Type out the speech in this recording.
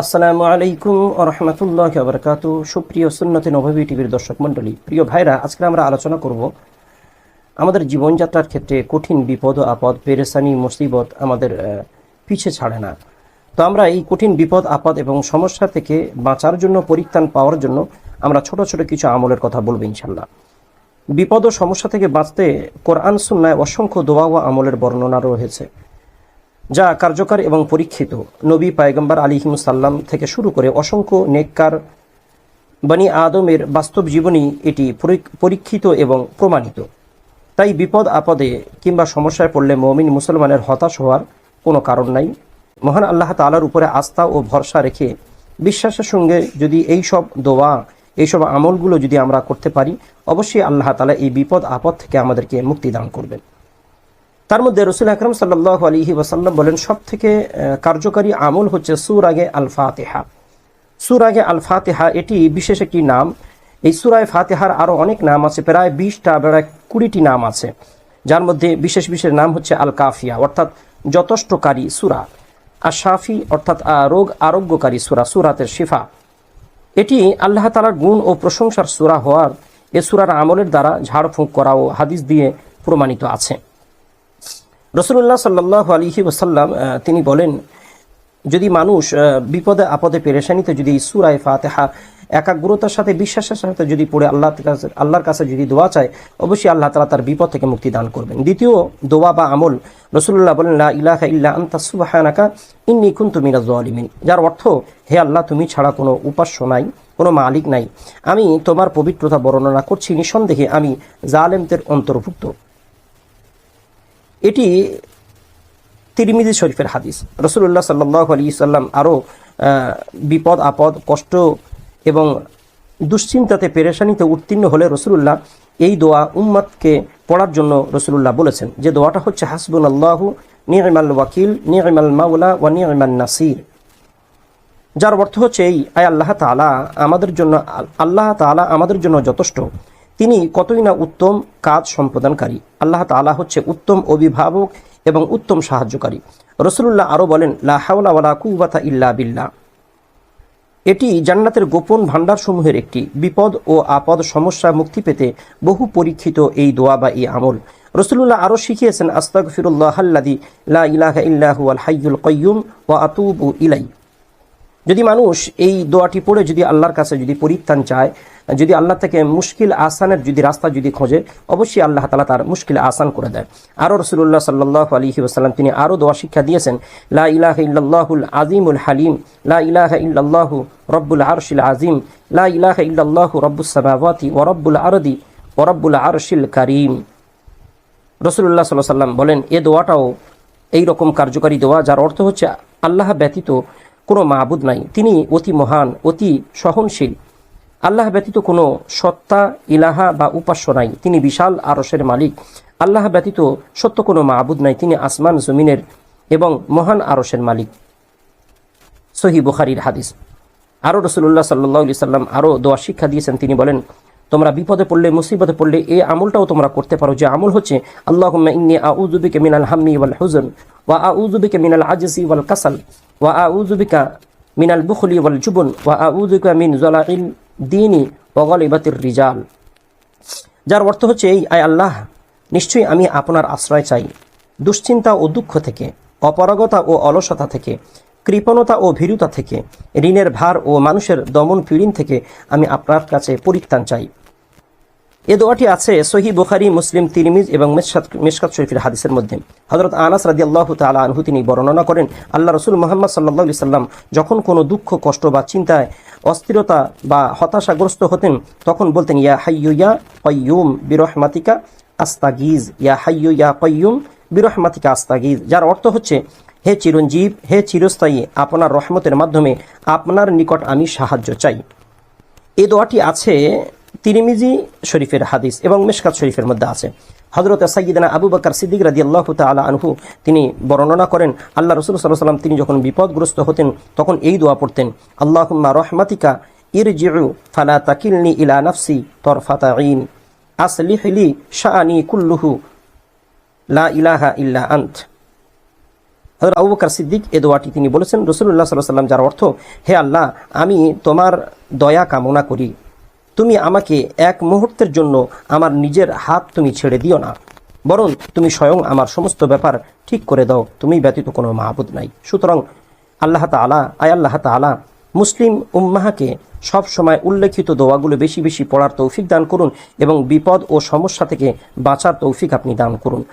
আসসালামু আলাইকুম রহমতুল্লাহ বরকাত সুপ্রিয় সুন্নতি নবী টিভির দর্শক মণ্ডলী, প্রিয় ভাইরা, আজকে আমরা আলোচনা করব আমাদের জীবনযাত্রার ক্ষেত্রে কঠিন বিপদ আপদ পেরেসানি মুসিবত আমাদের পিছে ছাড়ে না। তো আমরা এই কঠিন বিপদ, আপদ এবং সমস্যা থেকে বাঁচার জন্য, পরিত্রাণ পাওয়ার জন্য আমরা ছোট ছোট কিছু আমলের কথা বলব ইনশাল্লাহ বিপদ ও সমস্যা থেকে বাঁচতে কোরআন, সুন্নায় অসংখ্য দোয়া ও আমলের বর্ণনা রয়েছে। যা কার্যকর এবং পরীক্ষিত। নবী পায়গম্বর আলিহিমসাল্লাম থেকে শুরু করে অসংখ্য নেককার বনি আদমের বাস্তব জীবনী এটি পরীক্ষিত এবং প্রমাণিত। তাই বিপদ আপদে কিংবা সমস্যায় পড়লে মমিন মুসলমানের হতাশ হওয়ার কোনো কারণ নাই। মহান আল্লাহ তালার উপরে আস্থা ও ভরসা রেখে বিশ্বাসের সঙ্গে যদি এই সব দোয়া এইসব আমলগুলো যদি আমরা করতে পারি, অবশ্যই আল্লাহ তালা এই বিপদ আপদ থেকে আমাদেরকে মুক্তি দান করবেন। তার মধ্যে রসুল আকরম সাল্লাহ আলহি ওয়াসাল্লাম বলেন সব থেকে কার্যকারী আমল হচ্ছে সুর আগে আল ফাতেহা সুর আগে আল ফাতেহা এটি বিশেষ একটি নাম। এই সুরায় ফাতেহার আরও অনেক নাম আছে, প্রায় বিশটা, প্রায় কুড়িটি নাম আছে। যার মধ্যে বিশেষ বিশেষ নাম হচ্ছে আল কাফিয়া অর্থাৎ যথেষ্টকারী সুরা। আর শাফি, অর্থাৎ রোগ আরোগ্যকারী সুরা, সুরাতের শিফা। এটি আল্লাহ তালার গুণ ও প্রশংসার সুরা হওয়ার, এ সুরার আমলের দ্বারা ঝাড়ফুঁক করা ও হাদিস দিয়ে প্রমাণিত আছে। রসুল্লাহ সাল্লাহ আলহি ওসাল্লাম তিনি বলেন, যদি মানুষ বিপদে আপদে পেরেশানিতে যদি সুরায় ফাতেহা একাগ্রতার সাথে, বিশ্বাসের সাথে যদি পড়ে, আল্লাহ আল্লাহর কাছে যদি দোয়া চায়, অবশ্যই আল্লাহ তালা তার বিপদ থেকে মুক্তি দান করবেন। দ্বিতীয় দোয়া বা আমল, রসুল্লাহ বলেন, লা ইলাহা ইল্লা আন্তা সুবহানাকা ইন্নী কুনতু মিনাজ জালিমিন যার অর্থ, হে আল্লাহ, তুমি ছাড়া কোনো উপাস্য নাই, কোনো মালিক নাই। আমি তোমার পবিত্রতা বর্ণনা করছি, নিঃসন্দেহে আমি জালেমদের অন্তর্ভুক্ত। এটি তিরমিজি শরীফের হাদিস। রসুল্লাহ সাল্লাহ আলী সাল্লাম আরও বিপদ, আপদ, কষ্ট এবং দুশ্চিন্তাতে পেরেশানিতে উত্তীর্ণ হলে রসুল্লাহ এই দোয়া উম্মাদকে পড়ার জন্য রসুল্লাহ বলেছেন। যে দোয়াটা হচ্ছে হাসবুল আল্লাহ নিয়মাল ওয়াকিল, নিয়মাল মাওলা ওয়া নিয়মাল নাসির। যার অর্থ হচ্ছে এই, আয় আল্লাহ তালা আমাদের জন্য, আল্লাহ তালা আমাদের জন্য যথেষ্ট। তিনি কতই না উত্তম কাজ সম্পাদনকারী। আল্লাহ তালা হচ্ছে উত্তম অভিভাবক এবং উত্তম সাহায্যকারী। রসুল্লাহ আরও বলেন, লা হাওলা ওয়ালা কুওয়াতা ইল্লা বিল্লাহ। এটি জান্নাতের গোপন ভাণ্ডার সমূহের একটি বিপদ ও আপদ সমস্যা মুক্তি পেতে বহু পরীক্ষিত এই দোয়া বা এই আমল। রসুল্লাহ আরও শিখিয়েছেন আস্তাক ফিরুল্লাহ আল্লাদি লা ইলাহা ইল্লাহু আল হাইয়ুল কয়্যুম ওয়া আতুবু ইলাই যদি মানুষ এই দোয়াটি পড়ে যদি আল্লাহর কাছে যদি পরিত্রাণ চায়, যদি আল্লাহ থেকে মুশকিল আসানের যদি রাস্তা যদি খোঁজে, অবশ্যই আল্লাহ তালা তার মুশকিল আসান করে দেয়। আরও রসুল্লাহ সাল্লাহ আলহি ওসাল্লাম তিনি আরও দোয়া শিক্ষা দিয়েছেন, লা ইলাহ ইল্লাহুল আজিমুল হালিম, লা ইলাহ ইল্লাল্লাহু রব্বুল আরশিল আজিম লা ইলাহ ইল্লাল্লাহু রব্বুস সামাওয়াতি ওয়া রব্বুল আরদি ওয়া রব্বুল আরশিল কারীম। রসুল্লাহ সাল্লাহ সাল্লাম বলেন, এ দোয়াটাও এই রকম কার্যকারী দোয়া যার অর্থ হচ্ছে আল্লাহ ব্যতীত কোনো মাহবুদ নাই। তিনি অতি মহান, অতি সহনশীল। আল্লাহ ব্যতীত কোনো সত্তা, ইলাহা বা উপাস্য নাই। তিনি বিশাল আরসের মালিক। আল্লাহ ব্যতীত সত্য কোনো মাহবুদ নাই। তিনি আসমান, জমিনের এবং মহান আরসের মালিক। সহি বুখারির হাদিস। আরও রসুল্লাহ সাল্লাহ সাল্লাম আরও দোয়া শিক্ষা দিয়েছেন। তিনি বলেন তোমরা বিপদে পড়লে, মুসিবতে পড়লে, এই আমলটাও তোমরা করতে পারো। যে আমল হচ্ছে আল্লাহ ইন্নি আউজুবিকে মিনাল হাম্মি ওয়াল হুজন ওয়া আউজুবিকে মিনাল আজিসি ওয়াল কাসাল ওয়া আউজুবিকা মিনাল বুখলি ওয়াল জুবন ওয়া আউজুবিকা মিন জলাইল দিনী ওয়া গলিবাতির রিজাল। যার অর্থ হচ্ছে এই, আয় আল্লাহ, নিশ্চয়ই আমি আপনার আশ্রয় চাই। দুশ্চিন্তা ও দুঃখ থেকে, অপারগতা ও অলসতা থেকে কৃপণতা ও ভীরুতা থেকে, ঋণের ভার ও মানুষের দমন পীড়িন থেকে আমি আপনার কাছে পরিত্রাণ চাই। এ দোয়াটি আছে সহি বুখারি, মুসলিম, তিরমিজ এবং মেশকাত শরীফের হাদিসের মধ্যে। হজরত আনাস রাদি আল্লাহ তালা আনহু তিনি বর্ণনা করেন, আল্লাহ রসুল মোহাম্মদ সাল্লাহ সাল্লাম যখন কোনো দুঃখ, কষ্ট বা চিন্তায় অস্থিরতা বা হতাশাগ্রস্ত হতেন, তখন বলতেন, ইয়া হাইয়ু ইয়া কয়্যুম বিরহমাতিকা আস্তাগিজ। ইয়া হাইয়ু ইয়া কয়্যুম বিরহমাতিকা আস্তাগিজ। যার অর্থ হচ্ছে হে চিরঞ্জীব, হে চিরস্থায়ী, আপনার রহমতের মাধ্যমে আপনার নিকট আমি সাহায্য চাই। এই দোয়াটি আছে তিরিমিজি শরীফের হাদিস এবং মেশকাত শরীফের মধ্যে আছে। হজরত সাইয়িদানা আবু বকর সিদ্দিক রাদি আল্লাহ তালা আনহু, তিনি বর্ণনা করেন, আল্লাহ রসুল সাল্লাহ সাল্লাম তিনি যখন বিপদগ্রস্ত হতেন, তখন এই দোয়া পড়তেন, আল্লাহুম্মা রহমাতিকা ইরজিউ ফালা তাকিলনি ইলা নাফসি তরফাতা ইন আসলিহলি শাআনি কুল্লুহু লা ইলাহা ইল্লা আন্ত। হযরত আবু বকর সিদ্দিক এ দোয়াটি তিনি বলেছেন রসুল্লাহ সাল্লাহ সাল্লাম যার অর্থ, হে আল্লাহ, আমি তোমার দয়া কামনা করি। তুমি আমাকে এক মুহূর্তের জন্য আমার নিজের হাত তুমি ছেড়ে দিও না। বরং তুমি স্বয়ং আমার সমস্ত ব্যাপার ঠিক করে দাও। তুমি ব্যতীত কোনো মাহবুদ নাই। সুতরাং আল্লাহ তালা আয় আল্লাহ তালা মুসলিম উম্মাহাকে সব সময় উল্লেখিত দোয়াগুলো বেশি বেশি পড়ার তৌফিক দান করুন এবং বিপদ ও সমস্যা থেকে বাঁচার তৌফিক আপনি দান করুন।